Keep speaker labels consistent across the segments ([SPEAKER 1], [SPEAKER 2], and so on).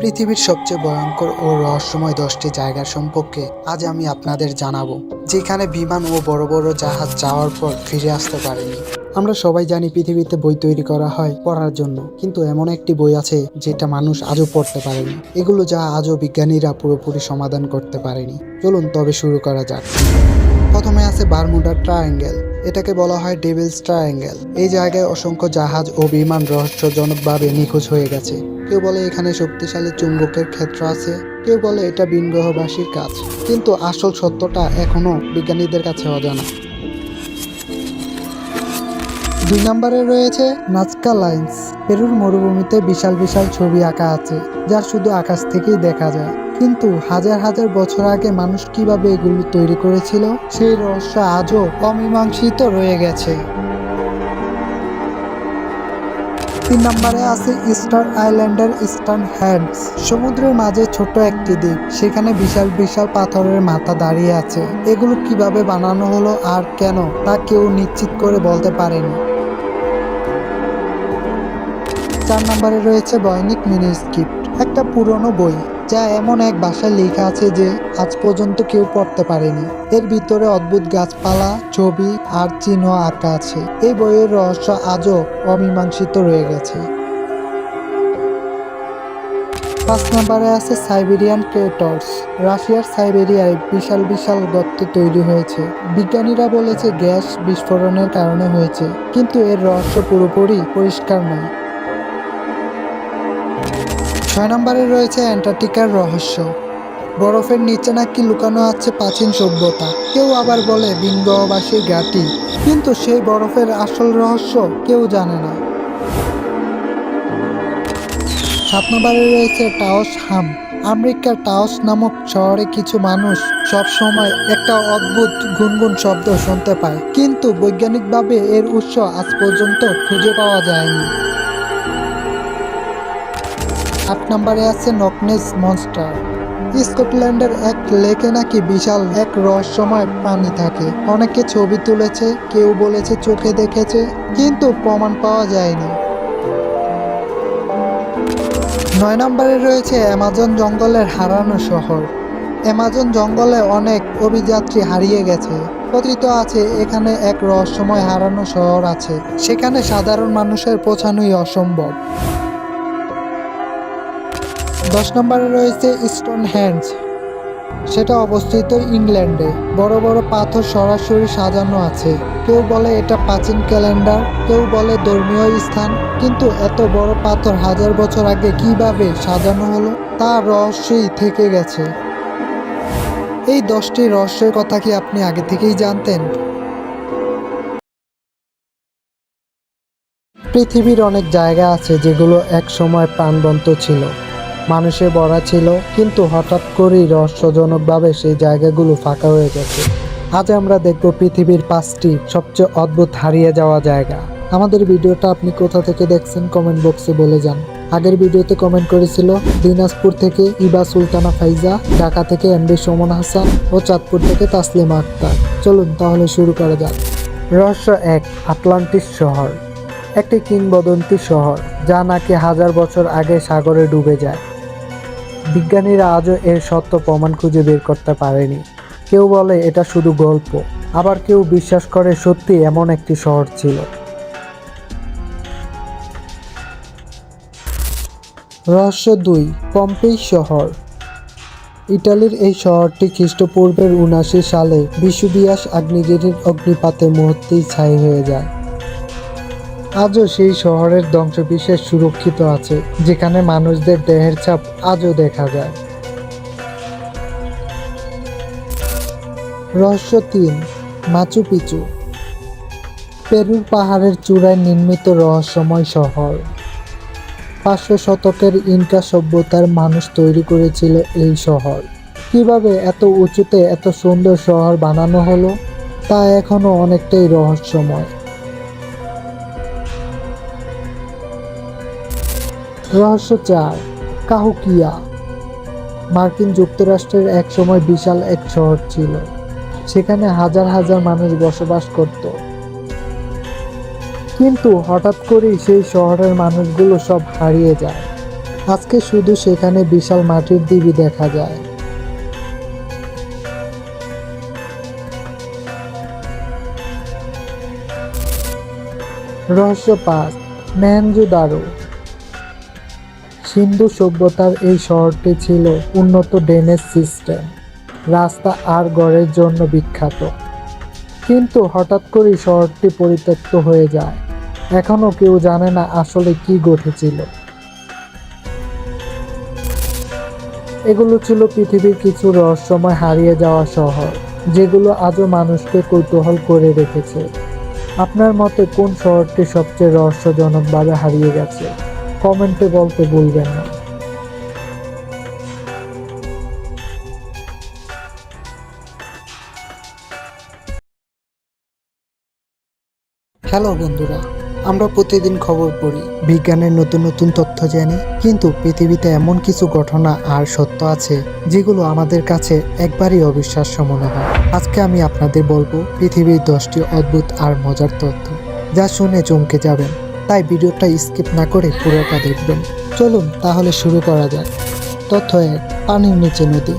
[SPEAKER 1] পৃথিবীর সবচেয়ে ভয়ঙ্কর ও রহস্যময় দশটি জায়গা সম্পর্কে আজ আমি আপনাদের জানাব, যেখানে বিমান ও বড় বড় জাহাজ যাওয়ার পর ফিরে আসতে পারেনি। আমরা সবাই জানি পৃথিবীতে বই তৈরি করা হয় পড়ার জন্য, কিন্তু এমন একটি বই আছে যেটা মানুষ আজও পড়তে পারেনি। এগুলো যা আজও বিজ্ঞানীরা পুরোপুরি সমাধান করতে পারেনি। চলুন তবে শুরু করা যাক। প্রথমে আছে বারমুডা ট্রায়াঙ্গেল, এটাকে বলা হয় ডেভিলস ট্রায়াঙ্গেল। এই জায়গায় অসংখ্য জাহাজ ও বিমান রহস্যজনকভাবে নিখোঁজ হয়ে গেছে। কেউ বলে এখানে শক্তিশালী চুম্বকের ক্ষেত্র আছে, কেউ বলে এটা বিনগ্রহবাসীর কাজ। কিন্তু আসল সত্যটা এখনও বিজ্ঞানীদের কাছে অজানা। দুই নম্বরে রয়েছে নাজকা লাইন্স। পেরুর মরুভূমিতে বিশাল বিশাল ছবি আঁকা আছে যার শুধু আকাশ থেকেই দেখা যায়। কিন্তু হাজার হাজার বছর আগে মানুষ কীভাবে এগুলো তৈরি করেছিল, সেই রহস্য আজও অমীমাংসিত রয়ে গেছে। তিন নম্বরে আছে ইস্টার আইল্যান্ডের ইস্টার্ন হ্যান্ডস, সমুদ্রের মাঝে ছোট্ট একটি দ্বীপ। সেখানে বিশাল বিশাল পাথরের মাথা দাঁড়িয়ে আছে। এগুলো কীভাবে বানানো হলো আর কেন, তা কেউ নিশ্চিত করে বলতে পারেনি। চার নম্বরে রয়েছে বয়নিক মিনিস্ক্রিপ্ট, একটা পুরনো বই। যা এমন এক ভাষায় লেখা আছে যে আজ পর্যন্ত কেউ পড়তে পারেনি। এর ভিতরে অদ্ভুত গাছপালা, ছবি আর চিহ্ন আঁকা আছে। এই বইয়ের রহস্য আজও অমীমাংসিত রয়ে গেছে। পাঁচ নম্বরে আছে সাইবেরিয়ান ক্রেটর্স। রাশিয়ার সাইবেরিয়ায় বিশাল বিশাল গর্ত তৈরি হয়েছে। বিজ্ঞানীরা বলেছে গ্যাস বিস্ফোরণের কারণে হয়েছে, কিন্তু এর রহস্য পুরোপুরি পরিষ্কার নয়। ছয় নম্বরে রয়েছে অ্যান্টার্কটিকার রহস্য। বরফের নিচে নাকি লুকানো আছে প্রাচীন সভ্যতা। কেউ আবার বলে বিঙ্গবাসী ঘাটি। কিন্তু সেই বরফের আসল রহস্য কেউ জানে না। সাত নম্বরে রয়েছে টাওস হাম। আমেরিকার টাওস নামক শহরে কিছু মানুষ সব সময় একটা অদ্ভুত গুনগুন শব্দ শুনতে পায়। কিন্তু বৈজ্ঞানিকভাবে এর উৎস আজ পর্যন্ত খুঁজে পাওয়া যায়নি। আট নম্বরে আছে নকনেস মনস্টার। স্কটল্যান্ডের এক লেকে নাকি বিশাল এক রহস্যময় পানি থাকে। অনেকে ছবি তুলেছে, কেউ বলেছে চোখে দেখেছে, কিন্তু প্রমাণ পাওয়া যায়নি। নয় নম্বরে রয়েছে অ্যামাজন জঙ্গলের হারানো শহর। অ্যামাজন জঙ্গলে অনেক অভিযাত্রী হারিয়ে গেছে। কথিত আছে, এখানে এক রহস্যময় হারানো শহর আছে। সেখানে সাধারণ মানুষের পৌঁছানোই অসম্ভব। দশ নম্বরে রয়েছে স্টোন হ্যান্ডস সেটা অবস্থিত ইংল্যান্ডে। বড় বড় পাথর সরাসরি সাজানো আছে। কেউ বলে এটা প্রাচীন ক্যালেন্ডার, কেউ বলে ধর্মীয় স্থান, কিন্তু এত বড় পাথর হাজার বছর আগে কীভাবে সাজানো হলো, তা রহস্যই থেকে গেছে। এই দশটি রহস্যের কথা কি আপনি আগে থেকেই জানতেন? পৃথিবীর অনেক জায়গা আছে যেগুলো এক সময় প্রাণবন্ত ছিল। মানুষে ভরা ছিল, কিন্তু হঠাৎ করেই রহস্যজনকভাবে সেই জায়গাগুলো ফাঁকা হয়ে গেছে। আজ আমরা দেখব পৃথিবীর পাঁচটি সবচেয়ে অদ্ভুত হারিয়ে যাওয়া জায়গা। আমাদের ভিডিওটা আপনি কোথা থেকে দেখছেন কমেন্ট বক্সে বলে যান। আগের ভিডিওতে কমেন্ট করেছিল, দিনাজপুর থেকে ইবা সুলতানা ফাইজা, ঢাকা থেকে এমডি সুমন হাসান ও চাঁদপুর থেকে তাসলিমা আক্তার। চলুন তাহলে শুরু করা যাক। রহস্য এক আটলান্টিস শহর। একটি কিংবদন্তি শহর, যা নাকি হাজার বছর আগে সাগরে ডুবে যায়। বিজ্ঞানীরা আজও এর সত্য প্রমাণ খুঁজে বের করতে পারেনি। কেউ বলে এটা শুধু গল্প, আবার কেউ বিশ্বাস করে সত্যি এমন একটি শহর ছিল। রহস্য দুই, পম্পেই শহর। ইটালির এই শহরটি খ্রিস্টপূর্বের উনাশি সালে বিশুবিয়াস আগ্নেয়গিরির অগ্নিপাতে মুহূর্তেই ছাই হয়ে যায়। আজও সেই শহরের ধ্বংসবিশেষ সুরক্ষিত আছে, যেখানে মানুষদের দেহের ছাপ আজও দেখা যায়। রহস্য তিন, মাচু পিচু। পেরুর পাহাড়ের চূড়ায় নির্মিত রহস্যময় শহর। পাঁচশো শতকের ইনকা সভ্যতার মানুষ তৈরি করেছিল এই শহর। কীভাবে এত উঁচুতে এত সুন্দর শহর বানানো হলো, তা এখনও অনেকটাই রহস্যময়। রহস্য চার কাহুকিয়া। মার্কিন যুক্তরাষ্ট্রের এক সময় বিশাল এক শহর ছিল, সেখানে হাজার হাজার মানুষ বসবাস করত। কিন্তু হঠাৎ করেই সেই শহরের মানুষগুলো সব হারিয়ে যায়। আজকে শুধু সেখানে বিশাল মাটির দিবি দেখা যায়। রহস্য পাঁচ ম্যানজুদারো সিন্ধু সভ্যতার এই শহরটি ছিল উন্নত ড্রেনেজ সিস্টেম, রাস্তা আর গড়ের জন্য বিখ্যাত। কিন্তু হঠাৎ করেই শহরটি পরিত্যক্ত হয়ে যায়। এখনও কেউ জানে না আসলে কি ঘটেছিল। এগুলো ছিল পৃথিবীর কিছু রহস্যময় হারিয়ে যাওয়া শহর, যেগুলো আজও মানুষকে কৌতূহল করে রেখেছে। আপনার মতে কোন শহরটি সবচেয়ে রহস্যজনকভাবে হারিয়ে গেছে? কমেন্টে বলতে ভুলবেন না। হ্যালো বন্ধুরা, আমরা প্রতিদিন খবর পড়ি। বিজ্ঞানের নতুন নতুন তথ্য জানি, কিন্তু পৃথিবীতে এমন কিছু ঘটনা আর সত্য আছে, যেগুলো আমাদের কাছে একবারই অবিশ্বাস্য মনে হয়। আজকে আমি আপনাদের বলব পৃথিবীর দশটি অদ্ভুত আর মজার তথ্য, যা শুনে চমকে যাবেন। তাই ভিডিওটা স্কিপ না করে পুরোটা দেখবেন। চলুন তাহলে শুরু করা যাক। তথ্য এক, পানির নিচে নদী।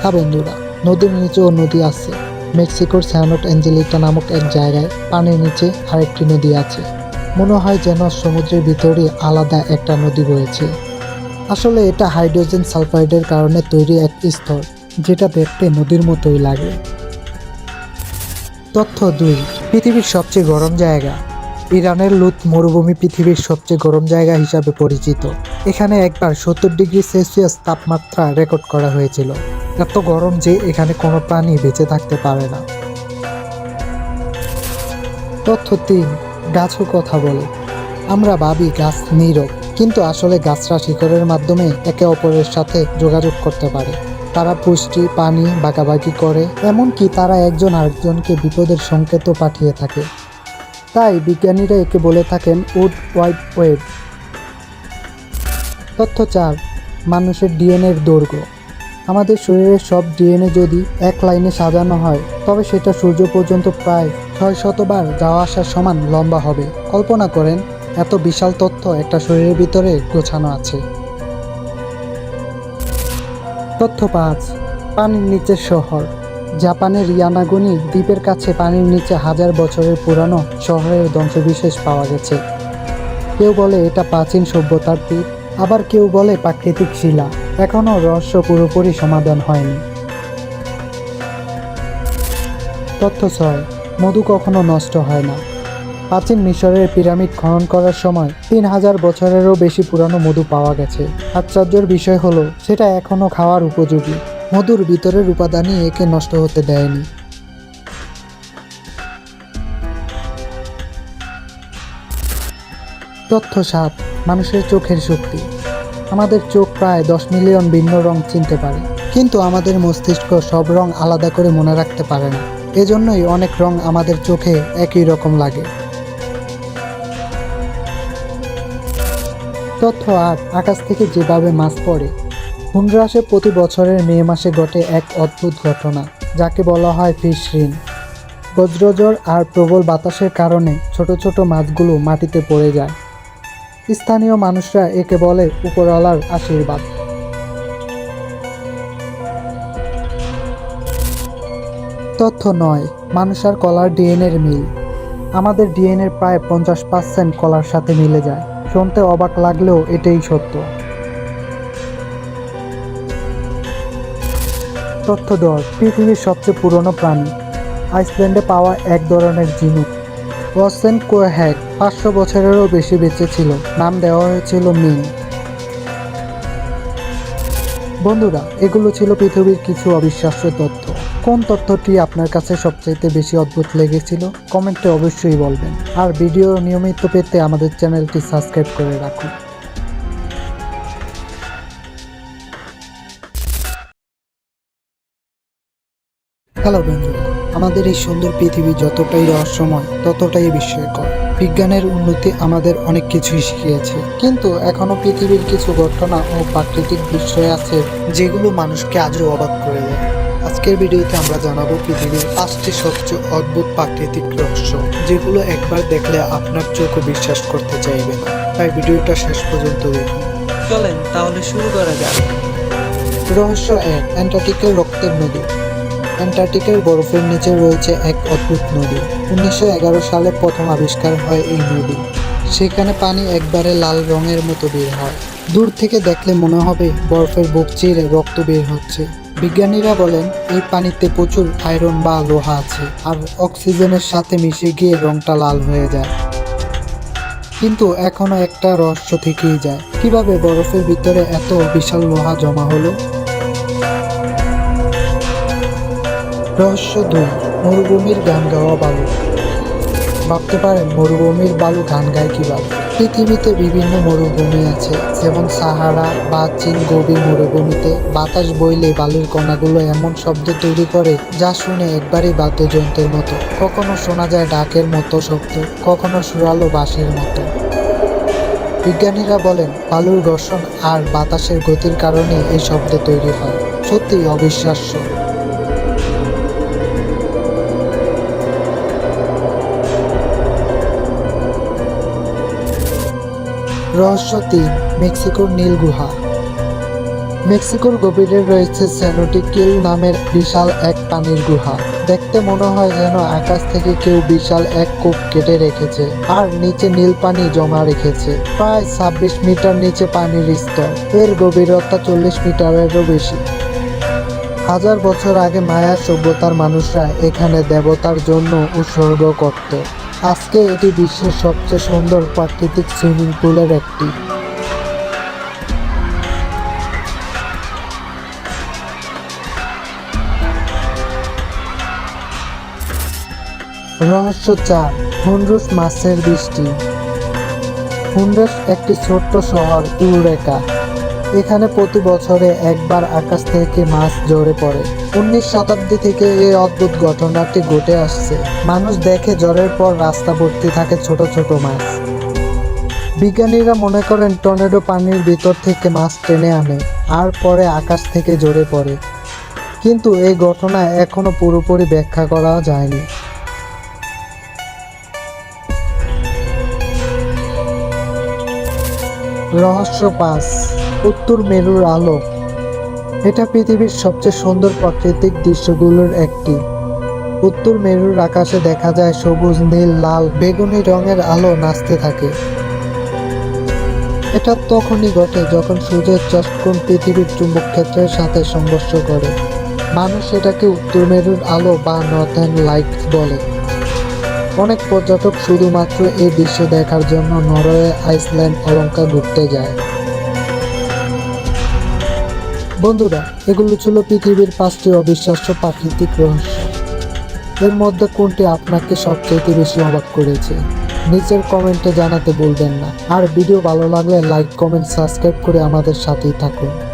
[SPEAKER 1] হ্যাঁ বন্ধুরা, নদীর নিচেও নদী আছে। মেক্সিকোর স্যানোট অ্যাঞ্জেলিকা নামক এক জায়গায় পানির নিচে আরেকটি নদী আছে। মনে হয় যেন সমুদ্রের ভিতরে আলাদা একটা নদী রয়েছে আসলে এটা হাইড্রোজেন সালফাইডের কারণে তৈরি এক স্তর, যেটা দেখতে নদীর মতোই লাগে। তথ্য দুই, পৃথিবীর সবচেয়ে গরম জায়গা। ইরানের লুত মরুভূমি পৃথিবীর সবচেয়ে গরম জায়গা হিসাবে পরিচিত। এখানে একবার সত্তর ডিগ্রি সেলসিয়াস তাপমাত্রা রেকর্ড করা হয়েছিল। এত গরম যে এখানে কোনো প্রাণী বেঁচে থাকতে পারে না। তথ্য তিন, গাছও কথা বলে। আমরা ভাবি গাছ নীরব, কিন্তু আসলে গাছরা শিকড়ের মাধ্যমে একে অপরের সাথে যোগাযোগ করতে পারে। তারা পুষ্টি, পানি বাগাবাগি করে, এমনকি তারা একজন আরেকজনকে বিপদের সংকেতও পাঠিয়ে থাকে। তাই বিজ্ঞানীরা একে বলে থাকেন উড ওয়াইড ওয়েব। তথ্য চার, মানুষের ডিএনএর দৈর্ঘ্য। আমাদের শরীরের সব ডিএনএ যদি এক লাইনে সাজানো হয়, তবে সেটা সূর্য পর্যন্ত প্রায় ছয় শতবার যাওয়া আসার সমান লম্বা হবে। কল্পনা করেন, এত বিশাল তথ্য একটা শরীরের ভিতরে গোছানো আছে। তথ্য পাঁচ, পানির নিচের শহর। জাপানের ইয়ানাগুনি দ্বীপের কাছে পানির নিচে হাজার বছরের পুরানো শহরের ধ্বংসবিশেষ পাওয়া গেছে। কেউ বলে এটা প্রাচীন সভ্যতার দ্বীপ, আবার কেউ বলে প্রাকৃতিক শিলা। এখনও রহস্য পুরোপুরি সমাধান হয়নি। তথ্য ছয়, মধু কখনো নষ্ট হয় না। প্রাচীন মিশরের পিরামিড খনন করার সময় তিন হাজার বছরেরও বেশি পুরানো মধু পাওয়া গেছে। আশ্চর্যের বিষয় হলো, সেটা এখনও খাওয়ার উপযোগী। মধুর ভিতরের উপাদানই একে নষ্ট হতে দেয়নি। তথ্য সাত মানুষের চোখের শক্তি। আমাদের চোখ প্রায় দশ মিলিয়ন ভিন্ন রং চিনতে পারে। কিন্তু আমাদের মস্তিষ্ক সব রং আলাদা করে মনে রাখতে পারে না। এজন্যই অনেক রং আমাদের চোখে একই রকম লাগে। তথ্য আট আকাশ থেকে যেভাবে মাছ পড়ে হুন্ড্রাসে প্রতি বছরের মে মাসে ঘটে এক অদ্ভুত ঘটনা, যাকে বলা হয় ফিশ রিন বজ্রঝড় আর প্রবল বাতাসের কারণে ছোট ছোট মাছগুলো মাটিতে পড়ে যায়। স্থানীয় মানুষরা একে বলে উপরওয়ালার আশীর্বাদ। তথ্য নয়, মানুষ আর কলার ডিএনএর মিল। আমাদের ডিএনএর প্রায় পঞ্চাশ পার্সেন্ট কলার সাথে মিলে যায়। শুনতে অবাক লাগলেও এটাই সত্য। তথ্য দশ পৃথিবীর সবচেয়ে পুরনো প্রাণী। আইসল্যান্ডে পাওয়া এক ধরনের ঝিনুক। রসেন কোহ্যাক পাঁচশো বছরেরও বেশি বেঁচে ছিল। নাম দেওয়া হয়েছিল মিন বন্ধুরা, এগুলো ছিল পৃথিবীর কিছু অবিশ্বাস্য তথ্য। কোন তথ্যটি আপনার কাছে সবচাইতে বেশি অদ্ভুত লেগেছিল? কমেন্টে অবশ্যই বলবেন। আর ভিডিও নিয়মিত পেতে আমাদের চ্যানেলটি সাবস্ক্রাইব করে রাখুন। হ্যালো বন্ধুরা আমাদের এই সুন্দর পৃথিবী যতটাই রহস্যময়, ততটাই বিস্ময়কর। বিজ্ঞানের উন্নতি আমাদের অনেক কিছুই শিখিয়েছে। কিন্তু এখনও পৃথিবীর কিছু ঘটনা ও প্রাকৃতিক বিষয় আছে যেগুলো মানুষকে আজও অবাক করে দেয়। আজকের ভিডিওতে আমরা জানাব পৃথিবীর পাঁচটি সবচেয়ে অদ্ভুত প্রাকৃতিক রহস্য, যেগুলো একবার দেখলে আপনার চোখও বিশ্বাস করতে চাইবে না। তাই ভিডিওটা শেষ পর্যন্ত দেখুন।
[SPEAKER 2] চলেন তাহলে শুরু করা যাক।
[SPEAKER 1] রহস্য এক, অ্যান্টার্কটিকের রক্তের নদী। অ্যান্টার্কটিকের বরফের নিচে রয়েছে এক অদ্ভুত নদী। উনিশশো এগারো সালে প্রথম আবিষ্কার হয় এই নদী। সেখানে পানি একবারে লাল রঙের মতো বের হয়। দূর থেকে দেখলে মনে হবে বরফের বুক চিরে রক্ত বের হচ্ছে। বিজ্ঞানীরা বলেন, এই পানিতে প্রচুর আয়রন বা লোহা আছে আর অক্সিজেনের সাথে মিশে গিয়ে রংটা লাল হয়ে যায়। কিন্তু এখনও একটা রহস্য থেকেই যায়। কীভাবে বরফের ভিতরে এত বিশাল লোহা জমা হলো? রহস্য দুই মরুভূমির গান গাওয়া বালু। ভাবতে পারেন মরুভূমির বালু গান গায় কীভাবে পৃথিবীতে বিভিন্ন মরুভূমি আছে, যেমন সাহারা বা চীন গভীর মরুভূমিতে বাতাস বইলে বালুর কণাগুলো এমন শব্দ তৈরি করে যা শুনে একবারই বাদ্যযন্ত্রের মতো। কখনো শোনা যায় ডাকের মতো শব্দ, কখনো সুরালো বাঁশির মতো। বিজ্ঞানীরা বলেন, বালুর ঘর্ষণ আর বাতাসের গতির কারণে এই শব্দ তৈরি হয়। সত্যি অবিশ্বাস্য। রহস্য তিন মেক্সিকোর নীল গুহা। মেক্সিকোর গভীরে রয়েছে স্যানোটিকিল নামের বিশাল এক পানির গুহা। দেখতে মনে হয় যেন আকাশ থেকে কেউ বিশাল এক কূপ কেটে রেখেছে আর নিচে নীল পানি জমা রেখেছে। প্রায় ছাব্বিশ মিটার নিচে পানির স্তর। এর গভীরতা চল্লিশ মিটারেরও বেশি। হাজার বছর আগে মায়া সভ্যতার মানুষরা এখানে দেবতার জন্য উৎসর্গ করত। আজকে এটি বিশ্বের সবচেয়ে সুন্দর প্রাকৃতিক সুইমিং পুলের একটি। রহস্য চার হুন্ড্রুস মাছের বৃষ্টি। হুন্ড্রুস একটি ছোট্ট শহর ইউরেকা এখানে প্রতি বছরে একবার আকাশ থেকে মাছ ঝরে পড়ে। উনিশ শতাব্দী থেকে এই অদ্ভুত ঘটনাটি ঘটে আসছে। মানুষ দেখে জ্বরের পর রাস্তা ভর্তি থাকে ছোট ছোট মাছ। বিজ্ঞানীরা মনে করেন টর্নেডো পানির ভিতর থেকে মাছ টেনে আনে, আর পরে আকাশ থেকে ঝরে পড়ে। কিন্তু এই ঘটনা এখনও পুরোপুরি ব্যাখ্যা করা যায়নি। রহস্য পাঁচ। উত্তর মেরুর আলো। এটা পৃথিবীর সবচেয়ে সুন্দর প্রাকৃতিক দৃশ্যগুলোর একটি। উত্তর মেরুর আকাশে দেখা যায় সবুজ, নীল, লাল, বেগুনি রঙের আলো নাচতে থাকে। এটা তখনই ঘটে যখন সূর্যের চশকোণ পৃথিবীর চুম্বক ক্ষেত্রের সাথে সংঘর্ষ করে। মানুষ এটাকে উত্তর মেরুর আলো বা নর্থার্ন লাইট বলে। অনেক পর্যটক শুধুমাত্র এই দৃশ্য দেখার জন্য নরওয়ে, আইসল্যান্ড অলঙ্কার ঘুরতে যায়। বন্ধুরা, এগুলো ছিল পৃথিবীর পাঁচটি অবিশ্বাস্য প্রাকৃতিক রহস্য। এর মধ্যে কোনটি আপনাকে সবচেয়ে বেশি অবাক করেছে? নিচের কমেন্টে জানাতে বলবেন না। আর ভিডিও ভালো লাগলে লাইক, কমেন্ট, সাবস্ক্রাইব করে আমাদের সাথেই থাকুন।